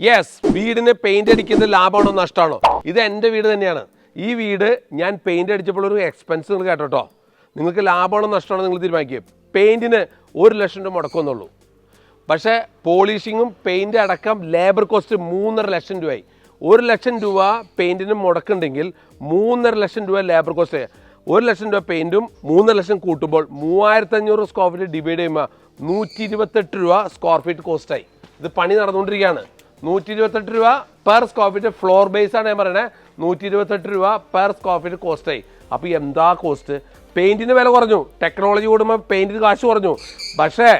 Yes വീടിന് paint അടിക്കുന്നത് ലാഭമാണോ നഷ്ടമാണോ? ഇത് എന്റെ വീട് തന്നെയാണ്. ഈ വീട് ഞാൻ പെയിന്റ് അടിച്ചപ്പോൾ ഒരു എക്സ്പെൻസ് നിങ്ങൾ കേട്ടോ നിങ്ങൾക്ക് ലാഭമാണോ നഷ്ടമാണോ നിങ്ങൾ തീരുമാനിക്കുക പെയിന്റിന് ഒരു ലക്ഷം രൂപ മുടക്കുമെന്നുള്ളൂ പക്ഷേ പോളിഷിങ്ങും പെയിന്റ് അടക്കം ലേബർ കോസ്റ്റ് മൂന്നര ലക്ഷം രൂപയായി. ഒരു ലക്ഷം രൂപ പെയിന്റിന് മുടക്കുണ്ടെങ്കിൽ മൂന്നര ലക്ഷം രൂപ ലേബർ കോസ്റ്റ് ഒരു ലക്ഷം രൂപ പെയിന്റും മൂന്നര ലക്ഷം കൂട്ടുമ്പോൾ മൂവായിരത്തി അഞ്ഞൂറ് സ്ക്വയർ ഫീറ്റ് ഡിവൈഡ് ചെയ്യുമ്പോൾ നൂറ്റി ഇരുപത്തെട്ട് രൂപ സ്ക്വയർ ഫീറ്റ് കോസ്റ്റായി ഇത് പണി നടന്നുകൊണ്ടിരിക്കുകയാണ്. നൂറ്റി ഇരുപത്തെട്ട് രൂപ per square feet floor base ആണ് ഞാൻ പറയണേ. നൂറ്റി ഇരുപത്തെട്ട് രൂപ പെർ സ്ക്വയർ ഫീറ്റ് കോസ്റ്റായി അപ്പോൾ എന്താ കോസ്റ്റ് പെയിന്റിന് വില കുറഞ്ഞു. ടെക്നോളജി കൂടുമ്പോൾ പെയിന്റിന് കാശ് കുറഞ്ഞു. പക്ഷേ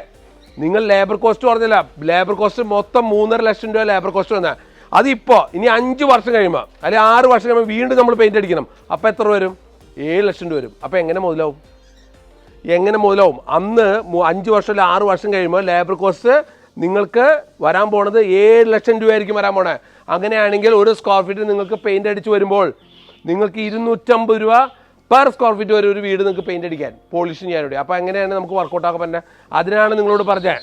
നിങ്ങൾ ലേബർ കോസ്റ്റ് പറഞ്ഞില്ല ലേബർ കോസ്റ്റ് മൊത്തം മൂന്നര ലക്ഷം രൂപ ലേബർ കോസ്റ്റ് വന്നാൽ അതിപ്പോൾ ഇനി അഞ്ച് വർഷം കഴിയുമ്പോൾ അല്ലെങ്കിൽ ആറ് വർഷം കഴിയുമ്പോൾ വീണ്ടും നമ്മൾ പെയിന്റ് അടിക്കണം. അപ്പോൾ എത്ര വരും? ഏഴ് ലക്ഷം രൂപ വരും. അപ്പോൾ എങ്ങനെ മുതലാവും? എങ്ങനെ മുതലാവും? അന്ന് അഞ്ച് വർഷം അല്ലെങ്കിൽ ആറ് വർഷം കഴിയുമ്പോൾ ലേബർ കോസ്റ്റ് നിങ്ങൾക്ക് വരാൻ പോണത് ഏഴ് ലക്ഷം രൂപയായിരിക്കും വരാൻ പോണേ. അങ്ങനെയാണെങ്കിൽ ഒരു സ്ക്വയർ ഫീറ്റ് നിങ്ങൾക്ക് പെയിന്റ് അടിച്ച് വരുമ്പോൾ നിങ്ങൾക്ക് ഇരുന്നൂറ്റമ്പത് രൂപ പെർ സ്ക്വയർ ഫീറ്റ് വരെ ഒരു വീട് നിങ്ങൾക്ക് പെയിന്റ് അടിക്കാൻ. പോളിഷ് ചെയ്യാൻ വേണ്ടി അപ്പോൾ എങ്ങനെയാണ് നമുക്ക് വർക്കൗട്ട് ആക്കാൻ പറ്റുന്നത് അതിനാണ് നിങ്ങളോട് പറഞ്ഞത്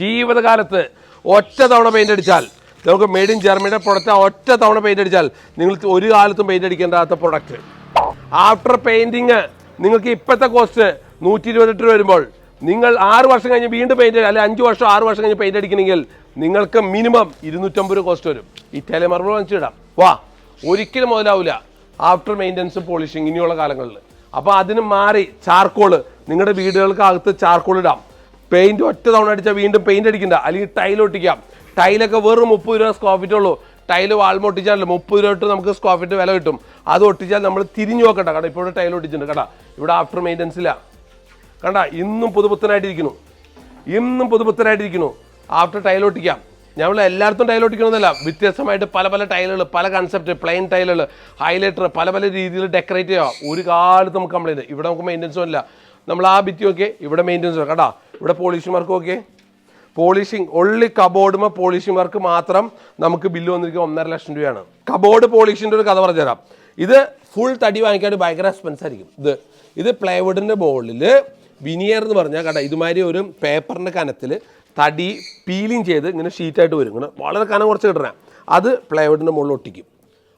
ജീവിതകാലത്ത് ഒറ്റ തവണ പെയിന്റ് അടിച്ചാൽ നമുക്ക് മെയ്ഡ് ഇൻ ജർമ്മനിയുടെ പ്രൊഡക്റ്റ് ഒറ്റ തവണ പെയിന്റ് അടിച്ചാൽ നിങ്ങൾ ഒരു കാലത്തും പെയിന്റ് അടിക്കേണ്ടാത്ത പ്രൊഡക്റ്റ് ആഫ്റ്റർ പെയിന്റിങ് നിങ്ങൾക്ക് ഇപ്പോഴത്തെ കോസ്റ്റ് നൂറ്റി ഇരുപത്തെട്ട് രൂപ വരുമ്പോൾ നിങ്ങൾ ആറ് വർഷം കഴിഞ്ഞ് വീണ്ടും പെയിന്റ് അല്ലെങ്കിൽ അഞ്ച് വർഷം ആറ് വർഷം കഴിഞ്ഞ് പെയിന്റ് അടിക്കണമെങ്കിൽ നിങ്ങൾക്ക് മിനിമം ഇരുന്നൂറ്റമ്പത് രൂപ കോസ്റ്റ് വരും. ഈ വാങ്ങിച്ചു വാങ്ങിച്ചിടാം. വാ ഒരിക്കലും മുതലാവില്ല ആഫ്റ്റർ മെയിന്റനൻസ് പോളിഷിങ് ഇനിയുള്ള കാലങ്ങളിൽ. അപ്പോൾ അതിന് മാറി ചാർക്കോൾ നിങ്ങളുടെ വീടുകൾക്ക് അകത്ത് ചാർക്കോൾ ഇടാം. പെയിന്റ് ഒറ്റ തവണ അടിച്ചാൽ വീണ്ടും പെയിന്റ് അടിക്കണ്ട. അല്ലെങ്കിൽ ടൈൽ ഒട്ടിക്കാം. ടൈലൊക്കെ വെറും മുപ്പത് രൂപ സ്ക്വയർ ഉള്ളൂ. ടൈൽ വാൾമ ഒട്ടിച്ചാലല്ലോ മുപ്പത് രൂപ നമുക്ക് സ്ക്വയർ ഫീറ്റ് വില കിട്ടും. അത് ഒട്ടിച്ചാൽ നമ്മൾ തിരിഞ്ഞു നോക്കണ്ട. കേട്ടോ ഇപ്പോഴും ടൈൽ ഒട്ടിച്ചിട്ടുണ്ട്. കേട്ടോ ഇവിടെ ആഫ്റ്റർ മെയിന്റനൻസ് ഇല്ല. കണ്ട ഇന്നും പുതുപുത്തനായിട്ടിരിക്കുന്നു ഇന്നും പുതുപുത്തനായിട്ടിരിക്കുന്നു ആഫ്റ്റർ ടൈൽ ഒട്ടിക്കാം. ഞങ്ങൾ എല്ലായിടത്തും ടൈൽ ഒട്ടിക്കണമെന്നല്ല. വ്യത്യസ്തമായിട്ട് പല പല ടൈലുകൾ പല കൺസെപ്റ്റ് പ്ലെയിൻ ടൈലുകൾ ഹൈലൈറ്റർ പല പല രീതിയിൽ ഡെക്കറേറ്റ് ചെയ്യാം. ഒരു കാലത്ത് നമുക്ക് കംപ്ലൈന്റ് ഇവിടെ നമുക്ക് മെയിന്റനൻസും ഇല്ല. നമ്മൾ ആ ഭിത്തി ഒക്കെ ഇവിടെ മെയിന്റനൻസ് കേട്ടാ ഇവിടെ പോളിഷിംഗ് വർക്ക് ഓക്കെ പോളിഷിംഗ് ഒള്ളി കബോർഡുമ പോളിഷിംഗ് വർക്ക് മാത്രം നമുക്ക് ബില്ല് വന്നിരിക്കുക ഒന്നര ലക്ഷം രൂപയാണ്. കബോർഡ് പോളിഷിന്റെ ഒരു കഥ പറഞ്ഞുതരാം. ഇത് ഫുൾ തടി വാങ്ങിക്കാൻ ഭയങ്കര എക്സ്പെൻസ് ആയിരിക്കും. ഇത് ഇത് പ്ലൈവുഡിന്റെ ബോളിൽ വിനിയർ എന്ന് പറഞ്ഞാൽ കട. ഇതുമാതിരി ഒരു പേപ്പറിന്റെ കനത്തിൽ തടി പീലിങ് ചെയ്ത് ഇങ്ങനെ ഷീറ്റായിട്ട് വരും. ഇങ്ങനെ വളരെ കനം കുറച്ച് കിട്ടണേ. അത് പ്ലൈവുഡിന്റെ മുകളിൽ ഒട്ടിക്കും.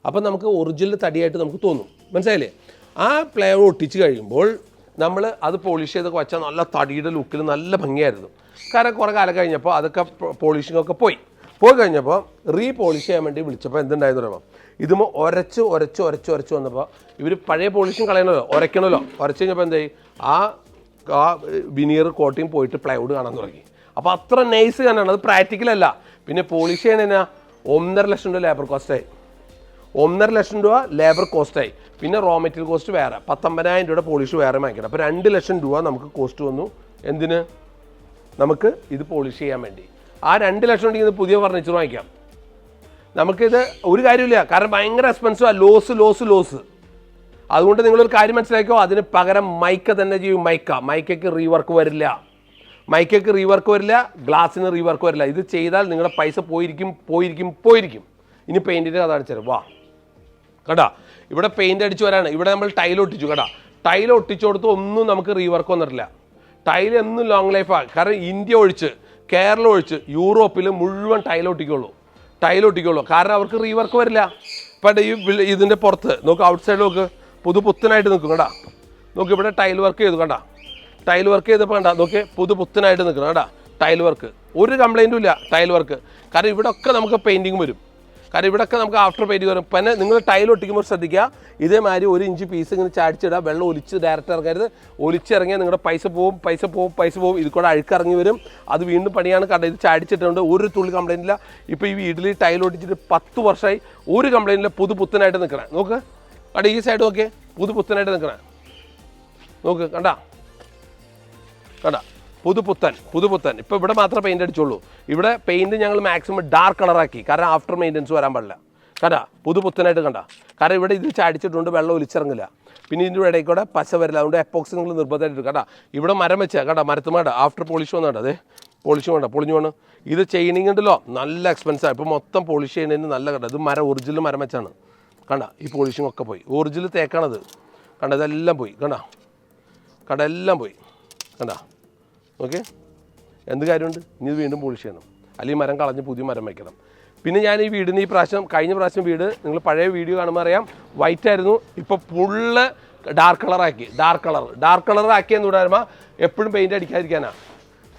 അപ്പം നമുക്ക് ഒറിജിനൽ തടിയായിട്ട് നമുക്ക് തോന്നും. മനസ്സിലായില്ലേ? ആ പ്ലൈവുഡ് ഒട്ടിച്ച് കഴിയുമ്പോൾ നമ്മൾ അത് പോളിഷ് ചെയ്തൊക്കെ വെച്ചാൽ നല്ല തടിയുടെ ലുക്കിൽ നല്ല ഭംഗിയായിരുന്നു. കാരണം കുറേ കാലം കഴിഞ്ഞപ്പോൾ അതൊക്കെ പോളിഷിംഗ് ഒക്കെ പോയി. പോയി കഴിഞ്ഞപ്പോൾ റീ പോളിഷ് ചെയ്യാൻ വേണ്ടി വിളിച്ചപ്പോൾ എന്തുണ്ടായെന്ന് പറയുമ്പോൾ ഇതുമ്പോൾ ഒരച്ച് ഒരച്ച് ഒരച്ച് ഒരച്ച് വന്നപ്പോൾ ഇവർ പഴയ പോളിഷും കളയണമല്ലോ ഉരയ്ക്കണമല്ലോ ഉരച്ച് കഴിഞ്ഞപ്പോൾ എന്തായി ആ ആ വിനീർ കോട്ടിങ് പോയിട്ട് പ്ലൈവുഡ് കാണാൻ തുടങ്ങി. അപ്പോൾ അത്ര നൈസ് കണ്ടാണ് അത് പ്രാക്ടിക്കൽ അല്ല. പിന്നെ പോളിഷ് ചെയ്യണതിനാ ഒന്നര ലക്ഷം രൂപ ലേബർ കോസ്റ്റായി ഒന്നര ലക്ഷം രൂപ ലേബർ കോസ്റ്റായി പിന്നെ റോ മെറ്റീരിയൽ കോസ്റ്റ് വേറെ. പത്തൊമ്പതിനായിരം രൂപയുടെ പോളിഷ് വേറെ വാങ്ങിക്കണം. അപ്പോൾ രണ്ട് ലക്ഷം രൂപ നമുക്ക് കോസ്റ്റ് വന്നു. എന്തിന്? നമുക്ക് ഇത് പോളിഷ് ചെയ്യാൻ വേണ്ടി. ആ രണ്ട് ലക്ഷം ഉണ്ടെങ്കിൽ ഇത് പുതിയ ഫർണിച്ചർ വാങ്ങിക്കാം. നമുക്കിത് ഒരു കാര്യമില്ല കാരണം ഭയങ്കര എക്സ്പെൻസീവാണ് ലോസ് ലോസ് ലോസ് അതുകൊണ്ട് നിങ്ങളൊരു കാര്യം മനസ്സിലാക്കിയോ അതിന് പകരം മൈക്ക തന്നെ ചെയ്യും മൈക്ക. മൈക്കയ്ക്ക് റീവർക്ക് വരില്ല. മൈക്കയ്ക്ക് റീവർക്ക് വരില്ല ഗ്ലാസ്സിന് റീവർക്ക് വരില്ല. ഇത് ചെയ്താൽ നിങ്ങളുടെ പൈസ പോയിരിക്കും പോയിരിക്കും പോയിരിക്കും. ഇനി പെയിന്റിന്റെ അതാണ് അടിച്ചു വാ. കേട്ടാ ഇവിടെ പെയിന്റ് അടിച്ചു വരാണ്. ഇവിടെ നമ്മൾ ടൈൽ ഒട്ടിച്ചു. കേട്ടാ ടൈൽ ഒട്ടിച്ചു കൊടുത്ത് ഒന്നും നമുക്ക് റീവർക്ക് വന്നിട്ടില്ല. ടൈൽ എന്നും ലോങ് ലൈഫാണ് കാരണം ഇന്ത്യ ഒഴിച്ച് കേരളം ഒഴിച്ച് യൂറോപ്പിൽ മുഴുവൻ ടൈൽ ഒട്ടിക്കുള്ളൂ. ടൈൽ ഒട്ടിക്കുള്ളൂ. കാരണം അവർക്ക് റീവർക്ക് വരില്ല. ഇപ്പം ഈ ഇതിന്റെ പുറത്ത് നോക്ക് ഔട്ട് സൈഡ് നോക്ക്. പുതു പുത്തനായിട്ട് നിൽക്കും കേട്ടാ നോക്കി ഇവിടെ ടൈൽ വർക്ക് ചെയ്തു കണ്ടാ. ടൈൽ വർക്ക് ചെയ്തപ്പോൾ കണ്ടാ നോക്കി പുതു പുത്തനായിട്ട് നിൽക്കണം കേട്ടാ ടൈൽ വർക്ക് ഒരു കംപ്ലൈന്റും ഇല്ല ടൈൽ വർക്ക് കാരണം ഇവിടെ ഒക്കെ നമുക്ക് പെയിന്റിങ് വരും. കാരണം ഇവിടെയൊക്കെ നമുക്ക് ആഫ്റ്റർ പെയിന്റ് വരും. പിന്നെ നിങ്ങൾ ടൈൽ ഒട്ടിക്കുമ്പോൾ ശ്രദ്ധിക്കുക ഇതേമാതിരി ഒരു ഇഞ്ച് പീസ് ഇങ്ങനെ ചാടിച്ചിടുക വെള്ളം ഒലിച്ച് ഡയറക്റ്റ് ഇറങ്ങരുത്. ഒലിച്ചിറങ്ങിയാൽ നിങ്ങളുടെ പൈസ പോവും പൈസ പോവും പൈസ പോവും. ഇത് കൂടെ അഴുക്കിറങ്ങി വരും. അത് വീണ്ടും പണിയാണ് കണ്ട ഇത് ചാടിച്ചിട്ടുണ്ട്. ഒരു തുള്ളി കംപ്ലൈന്റ് ഇല്ല. ഇപ്പോൾ ഈ വീട്ടിൽ ടൈൽ ഒട്ടിച്ചിട്ട് പത്ത് വർഷമായി ഒരു കംപ്ലൈന്റില്ല പുതു പുത്തനായിട്ട് നിൽക്കണേ. നോക്ക്. കണ്ട ഈ സൈഡ് നോക്കിയേ. പുതു പുത്തനായിട്ട് നിൽക്കണേ. നോക്ക് കണ്ട? കണ്ട? പുതുപുത്തൻ പുതുപുത്തൻ ഇപ്പോൾ ഇവിടെ മാത്രമേ പെയിന്റ് അടിച്ചുള്ളൂ. ഇവിടെ പെയിന്റ് ഞങ്ങൾ മാക്സിമം ഡാർക്ക് കളറാക്കി കാരണം ആഫ്റ്റർ മെയിന്റനൻസ് വരാൻ പാടില്ല. കണ്ട? പുതുപുത്തനായിട്ട് കണ്ട? കാരണം ഇവിടെ ഇത് ചാടിച്ചിട്ടുണ്ട് വെള്ളം ഒലിച്ചിറങ്ങില്ല. പിന്നെ ഇതിന്റെ ഇടയിൽ കൂടെ പശ വരില്ല അതുകൊണ്ട് എപ്പോക്സി നിങ്ങൾ നിർബന്ധമായിട്ട് കണ്ട? ഇവിടെ മരം വെച്ചാൽ കണ്ട? വേണ്ട ആഫ്റ്റർ പോളിഷ് വന്നാണ്ട് അതെ പോളിഷ് വേണ്ട പൊളിഞ്ഞു വേണം ഇത് ചെയിനിങ് ഉണ്ടല്ലോ. നല്ല എക്സ്പെൻസാണ് ഇപ്പോൾ മൊത്തം പോളിഷ് ചെയ്യുന്നതിന് നല്ല കണ്ട? ഇത് മരം ഒറിജിനൽ മരം വെച്ചാണ്. കണ്ട ഈ പോളിഷിംഗ് ഒക്കെ പോയി. ഒറിജിനൽ തേക്കാണത്. കണ്ട ഇതെല്ലാം പോയി. കണ്ട. കണ്ട എല്ലാം പോയി. കണ്ട. ഓക്കെ എന്ത് കാര്യമുണ്ട്? ഇനി ഇത് വീണ്ടും പോളിഷ് ചെയ്യണം. അല്ലെങ്കിൽ മരം കളഞ്ഞ് പുതിയ മരം വയ്ക്കണം. പിന്നെ ഞാൻ ഈ വീടിന് ഈ പ്രാവശ്യം കഴിഞ്ഞ പ്രാവശ്യം വീട് നിങ്ങൾ പഴയ വീഡിയോ കാണുമ്പോൾ അറിയാം വൈറ്റ് ആയിരുന്നു. ഇപ്പോൾ ഫുള്ള് ഡാർക്ക് കളറാക്കി ഡാർക്ക് കളർ ഡാർക്ക് കളർ ആക്കിയെന്ന് പറയുമ്പോൾ എപ്പോഴും പെയിന്റ് അടിക്കാതിരിക്കാനാണ്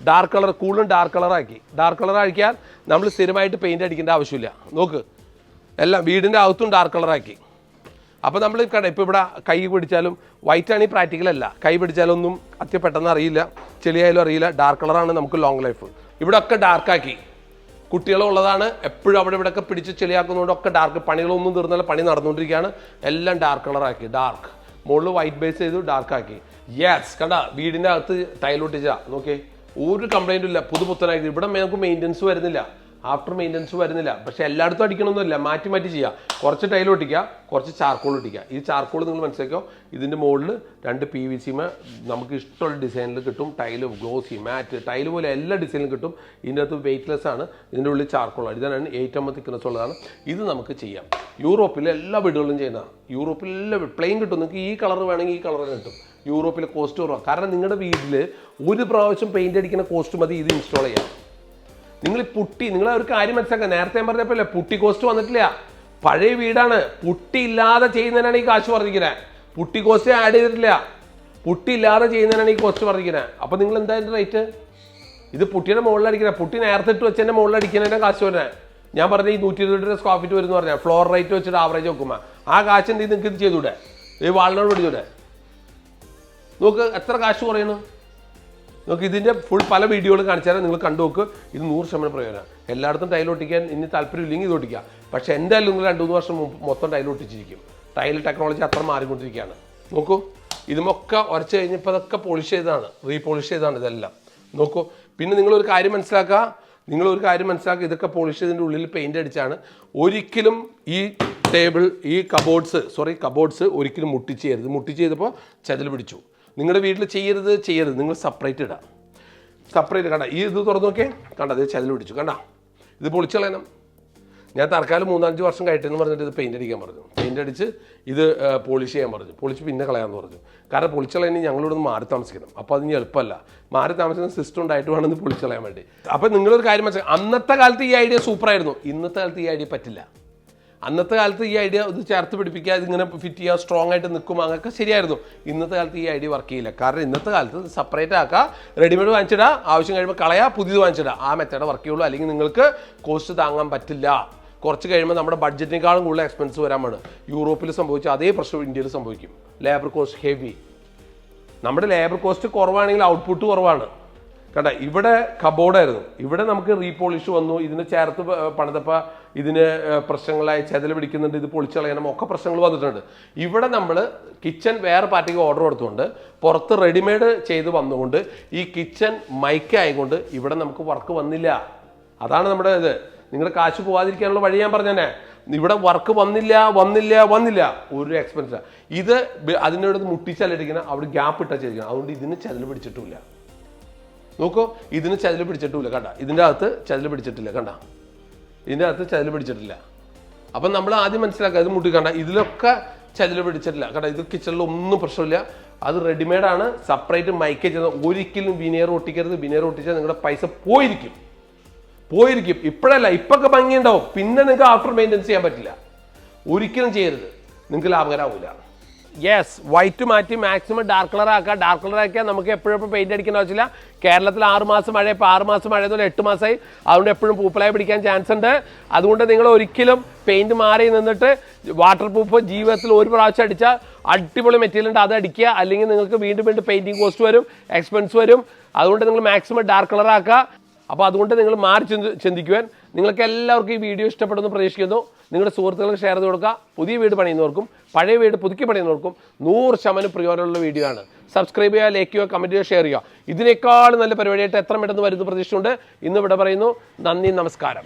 ഡാർക്ക് കളർ കൂടുതലും ഡാർക്ക് കളറാക്കി ഡാർക്ക് കളർ അടിക്കാൻ നമ്മൾ സ്ഥിരമായിട്ട് പെയിന്റ് അടിക്കേണ്ട ആവശ്യമില്ല. നോക്ക്. എല്ലാം വീടിന്റെ അകത്തും ഡാർക്ക് കളറാക്കി അപ്പോൾ നമ്മൾ കട ഇപ്പോൾ ഇവിടെ കൈ പിടിച്ചാലും വൈറ്റ് ആണെങ്കിൽ പ്രാക്ടിക്കൽ അല്ല. കൈ പിടിച്ചാലൊന്നും അത്യ പെട്ടെന്ന് അറിയില്ല. ചെളിയായാലും അറിയില്ല. ഡാർക്ക് കളറാണ് നമുക്ക് ലോങ് ലൈഫ് ഇവിടെ ഒക്കെ ഡാർക്കാക്കി കുട്ടികളുള്ളതാണ് എപ്പോഴും അവിടെ ഇവിടെ ഒക്കെ പിടിച്ച് ചെളിയാക്കുന്നതുകൊണ്ട് ഒക്കെ ഡാർക്ക് പണികളൊന്നും തീർന്നല്ല. പണി നടന്നുകൊണ്ടിരിക്കുകയാണ്. എല്ലാം ഡാർക്ക് കളറാക്കി ഡാർക്ക് മുകളിൽ വൈറ്റ് ബേസ് ചെയ്തു ഡാർക്കാക്കി യെസ് കണ്ട? വീടിന്റെ അകത്ത് ടൈൽ ഒട്ടിച്ചാ. നോക്കിയേ. ഒരു കംപ്ലൈന്റും ഇല്ല. പുതുപുത്തനാക്കി ഇവിടെ നമുക്ക് മെയിന്റനൻസ് വരുന്നില്ല. ആഫ്റ്റർ മെയിന്റനൻസ് വരുന്നില്ല. പക്ഷേ എല്ലായിടത്തും അടിക്കണമെന്നില്ല മാറ്റി മാറ്റി ചെയ്യാം. കുറച്ച് ടൈൽ ഒട്ടിക്കുക കുറച്ച് ചാർക്കോൾ ഒട്ടിക്കുക. ഈ ചാർക്കോൾ നിങ്ങൾ മനസ്സിലാക്കോ ഇതിന്റെ മുകളിൽ രണ്ട് പി വി സിമ നമുക്ക് ഇഷ്ടമുള്ള ഡിസൈനിൽ കിട്ടും. ടൈൽ ഗ്ലോസി മാറ്റ് ടൈൽ പോലെ എല്ലാ ഡിസൈനിലും കിട്ടും. ഇതിന്റെ അകത്ത് വെയ്റ്റ്ലെസ് ആണ്. ഇതിന്റെ ഉള്ളിൽ ചാർക്കോളാണ് ഇതാണ് ഏറ്റവും തിക്നെസ് ഉള്ളതാണ്. ഇത് നമുക്ക് ചെയ്യാം. യൂറോപ്പിലെ എല്ലാ വീടുകളിലും ചെയ്യുന്നതാണ്. യൂറോപ്പിൽ എല്ലാ പ്ലെയിൻ കിട്ടും. നിങ്ങൾക്ക് ഈ കളർ വേണമെങ്കിൽ ഈ കളർ കിട്ടും. യൂറോപ്പിലെ കോസ്റ്റ് കുറവാണ് കാരണം നിങ്ങളുടെ വീട്ടിൽ ഒരു പ്രാവശ്യം പെയിന്റ് അടിക്കുന്ന കോസ്റ്റ് മതി. ഇത് ഇൻസ്റ്റാൾ ചെയ്യാം നിങ്ങൾ പുട്ടി നിങ്ങൾ ഒരു കാര്യം മനസ്സിലാക്കുക നേരത്തെ ഞാൻ പറഞ്ഞപ്പോലെ പുട്ടി കോസ്റ്റ് വന്നിട്ടില്ല. പഴയ വീടാണ്. പുട്ടി ഇല്ലാതെ ചെയ്യുന്നതിനാണ് ഈ കാശ് വർദ്ധിക്കുന്നത് പുട്ടി കോസ്റ്റ് ആഡ് ചെയ്തിട്ടില്ല. പുട്ടി ഇല്ലാതെ ചെയ്യുന്നതിനാണ് ഈ കോസ്റ്റ് വർദ്ധിക്കുന്നത് അപ്പോൾ നിങ്ങൾ എന്താ ഇതിന്റെ റേറ്റ് ഇത് പുട്ടിയുടെ മുകളിൽ അടിക്കുന്നത് പുട്ടി നേരത്തെ ഇട്ട് വെച്ചതിന്റെ മുകളിൽ അടിക്കുന്നതിന്റെ കാശ് വരുന്നത് ഞാൻ പറഞ്ഞ ഈ നൂറ്റി ഇരുപത് രൂപ സ്ക്വയർ ഫീറ്റ് വരുന്ന പറഞ്ഞാൽ ഫ്ലോർ റേറ്റ് വെച്ചിട്ട് ആവറേജ് നോക്കുമ്പോൾ ആ കാശ് എന്ത് നിങ്ങൾക്ക് ഇത് ചെയ്തൂടെ ഈ വാളിനോട് പിടിച്ചൂടെ? നോക്ക് എത്ര കാശ് കുറയുന്നു നോക്ക് ഇതിന്റെ ഫുൾ പല വീഡിയോകളും കാണിച്ചാൽ നിങ്ങൾ കണ്ടു നോക്ക് ഇത് നൂറ് ശതമാനം പ്രയോജനം. എല്ലായിടത്തും ടൈൽ ഒട്ടിക്കാൻ ഇനി താല്പര്യമില്ലെങ്കിൽ ഇത് ഒട്ടിക്കാം. പക്ഷേ എന്തായാലും നിങ്ങൾ രണ്ട് മൂന്ന് വർഷം മുമ്പ് മൊത്തം ടൈൽ ഒട്ടിച്ചിരിക്കും. ടൈൽ ടെക്നോളജി അത്ര മാറിക്കൊണ്ടിരിക്കുകയാണ്. നോക്കൂ ഇതുമൊക്കെ ഉരച്ച് കഴിഞ്ഞപ്പോൾ അതൊക്കെ പോളിഷ് ചെയ്തതാണ് റീപോളിഷ് ചെയ്താണ് ഇതെല്ലാം. നോക്കൂ പിന്നെ നിങ്ങളൊരു കാര്യം മനസ്സിലാക്കുക. നിങ്ങളൊരു കാര്യം മനസ്സിലാക്കുക ഇതൊക്കെ പോളിഷ് ചെയ്തതിന്റെ ഉള്ളിൽ പെയിന്റ് അടിച്ചാണ് ഒരിക്കലും ഈ ടേബിൾ ഈ കബോർഡ്സ് സോറി കബോർഡ്സ് ഒരിക്കലും മുട്ടിച്ച് ചെയ്യരുത്. മുട്ടിച്ച് ചെയ്തപ്പോൾ ചതിൽ പിടിച്ചു. നിങ്ങളുടെ വീട്ടിൽ ചെയ്യരുത് ചെയ്യരുത്. നിങ്ങൾ സെപ്പറേറ്റ് ഇടാം. സെപ്പറേറ്റ് കണ്ട ഈ ഇത് തുറന്നു നോക്കിയേ. കണ്ട ഇത് ചതിൽ പിടിച്ചു. കണ്ട ഇത് പൊളിച്ചളയണം ഞാൻ തൽക്കാലം മൂന്നാലഞ്ച് വർഷം കഴിട്ടെന്ന് പറഞ്ഞിട്ട് ഇത് പെയിന്റ് അടിക്കാൻ പറഞ്ഞു. പെയിന്റ് അടിച്ച് ഇത് പോളിഷ് ചെയ്യാൻ പറഞ്ഞു. പോളിഷ് പിന്നെ കളയാമെന്ന് പറഞ്ഞു. കാരണം പൊളിച്ചളയണി ഞങ്ങളിവിടെ നിന്ന് മാറി താമസിക്കണം. അപ്പോൾ അതിന് എളുപ്പമല്ല. മാറി താമസിക്കുന്ന സിസ്റ്റം ഉണ്ടായിട്ട് വേണം ഇത് പൊളിച്ചളയാൻ വേണ്ടി. അപ്പോൾ നിങ്ങളൊരു കാര്യം മനസ്സിലാക്കുക അന്നത്തെ കാലത്ത് ഈ ഐഡിയ സൂപ്പറായിരുന്നു ഇന്നത്തെ കാലത്ത് ഈ ഐഡിയ പറ്റില്ല. അന്നത്തെ കാലത്ത് ഈ ഐഡിയ ഇത് ചേർത്ത് പിടിപ്പിക്കുക ഇതിങ്ങനെ ഫിറ്റ് ചെയ്യുക സ്ട്രോങ് ആയിട്ട് നിൽക്കും അങ്ങനെയൊക്കെ ശരിയായിരുന്നു. ഇന്നത്തെ കാലത്ത് ഈ ഐഡിയ വർക്ക് ചെയ്യില്ല. കാരണം ഇന്നത്തെ കാലത്ത് സെപ്പറേറ്റ് ആക്കുക റെഡിമെയ്ഡ് വാങ്ങിച്ചിടുക ആവശ്യം കഴിയുമ്പോൾ കളയുക പുതിയത് വാങ്ങിച്ചിടുക ആ മെത്തേഡ് വർക്ക് ചെയ്യുള്ളൂ. അല്ലെങ്കിൽ നിങ്ങൾക്ക് കോസ്റ്റ് താങ്ങാൻ പറ്റില്ല. കുറച്ച് കഴിയുമ്പോൾ നമ്മുടെ ബഡ്ജറ്റിനേക്കാളും കൂടുതൽ എക്സ്പെൻസ് വരാൻ വേണം യൂറോപ്പിൽ സംഭവിച്ച അതേ പ്രശ്നം ഇന്ത്യയിൽ സംഭവിക്കും. ലേബർ കോസ്റ്റ് ഹെവി നമ്മുടെ ലേബർ കോസ്റ്റ് കുറവാണെങ്കിൽ ഔട്ട്പുട്ട് കുറവാണ്. കണ്ട ഇവിടെ കബോർഡായിരുന്നു ഇവിടെ നമുക്ക് റീപോളിഷ് വന്നു. ഇതിന് ചേർത്ത് പണിതപ്പോൾ ഇതിന് പ്രശ്നങ്ങളായി ചെതൽ പിടിക്കുന്നുണ്ട് ഇത് പൊളിച്ചളയണം ഒക്കെ പ്രശ്നങ്ങൾ വന്നിട്ടുണ്ട്. ഇവിടെ നമ്മൾ കിച്ചൺ വേറെ പാർട്ടിക്ക് ഓർഡർ കൊടുത്തുകൊണ്ട് പുറത്ത് റെഡിമെയ്ഡ് ചെയ്ത് വന്നുകൊണ്ട് ഈ കിച്ചൺ മൈക്കായതുകൊണ്ട് ഇവിടെ നമുക്ക് വർക്ക് വന്നില്ല. അതാണ് നമ്മുടെ ഇത്. നിങ്ങളുടെ കാശ് പോവാതിരിക്കാനുള്ള വഴി ഞാൻ പറഞ്ഞേ ഇവിടെ വർക്ക് വന്നില്ല വന്നില്ല വന്നില്ല. ഒരു എക്സ്പെൻസ് ഇത് അതിന്റെ അതിനോട് മുട്ടിച്ചല്ലിരിക്കണം അവിടെ ഗ്യാപ്പ് ഇട്ടാ ചെയ്തിരിക്കണം. അതുകൊണ്ട് ഇതിന് ചതിൽ പിടിച്ചിട്ടില്ല നോക്കൂ ഇതിന് ചതിൽ പിടിച്ചിട്ടില്ല കണ്ട ഇതിന്റെ അകത്ത് ചതിൽ പിടിച്ചിട്ടില്ല. കണ്ട. ഇതിന്റെ അകത്ത് ചതിൽ പിടിച്ചിട്ടില്ല. അപ്പം നമ്മൾ ആദ്യം മനസ്സിലാക്കുക ഇത് മുട്ടി കണ്ട ഇതിലൊക്കെ ചതിൽ പിടിച്ചിട്ടില്ല. കേട്ടോ ഇത് കിച്ചണിൽ ഒന്നും പ്രശ്നമില്ല. അത് റെഡിമെയ്ഡ് ആണ്. സെപ്പറേറ്റ് മൈക്കേ ചെയ്ത ഒരിക്കലും വിനിയർ ഒട്ടിക്കരുത്. വിനിയർ ഒട്ടിച്ചാൽ നിങ്ങളുടെ പൈസ പോയിരിക്കും. പോയിരിക്കും. ഇപ്പോഴല്ല ഇപ്പൊക്കെ ഭംഗിയുണ്ടാവും. പിന്നെ നിങ്ങൾക്ക് ആഫ്റ്റർ മെയിന്റെനൻസ് ചെയ്യാൻ പറ്റില്ല. ഒരിക്കലും ചെയ്യരുത്. നിങ്ങൾക്ക് ലാഭകരമാവില്ല യെസ് വൈറ്റ് മാറ്റി മാക്സിമം ഡാർക്ക് കളർ ആക്കുക ഡാർക്ക് കളർ ആക്കിയാൽ നമുക്ക് എപ്പോഴും പെയിന്റ് അടിക്കേണ്ട ആവശ്യമില്ല. കേരളത്തിൽ ആറ് മാസം മഴ ഇപ്പോൾ ആറ് മാസം മഴ എന്നുള്ള എട്ട് മാസമായി. അതുകൊണ്ട് എപ്പോഴും പൂപ്പലായി പിടിക്കാൻ ചാൻസ് ഉണ്ട്. അതുകൊണ്ട് നിങ്ങൾ ഒരിക്കലും പെയിന്റ് മാറി നിന്നിട്ട് വാട്ടർ പ്രൂഫ് ജീവിതത്തിൽ ഒരു പ്രാവശ്യം അടിച്ചാൽ അടിപൊളി മെറ്റീരിയൽ ഉണ്ട്. അത് അടിക്കുക. അല്ലെങ്കിൽ നിങ്ങൾക്ക് വീണ്ടും വീണ്ടും പെയിന്റിങ് കോസ്റ്റ് വരും എക്സ്പെൻസ് വരും. അതുകൊണ്ട് നിങ്ങൾ മാക്സിമം ഡാർക്ക് കളർ ആക്കുക. അപ്പോൾ അതുകൊണ്ട് നിങ്ങൾ മാറി ചിന്തി- ചിന്തിക്കുവാൻ. നിങ്ങൾക്ക് എല്ലാവർക്കും ഈ വീഡിയോ ഇഷ്ടപ്പെടുന്നു പ്രതീക്ഷിക്കുന്നു. നിങ്ങളുടെ സുഹൃത്തുക്കൾക്ക് ഷെയർ ചെയ്ത് കൊടുക്കുക. പുതിയ വീട് പണിയുന്നവർക്കും പഴയ വീട് പുതുക്കി പണിയുന്നവർക്കും നൂറ് ശതമാനം പ്രയോജനമുള്ള വീഡിയോ ആണ്. സബ്സ്ക്രൈബ് ചെയ്യുക ലൈക്ക് ചെയ്യുക കമന്റ് ചെയ്യുക ഷെയർ ചെയ്യുക. ഇതിനേക്കാൾ നല്ല പരിപാടിയായിട്ട് എത്ര പെട്ടെന്ന് വരുന്ന പ്രതീക്ഷയുണ്ട് ഇന്ന് ഇവിടെ പറയുന്നു. നന്ദി നമസ്കാരം.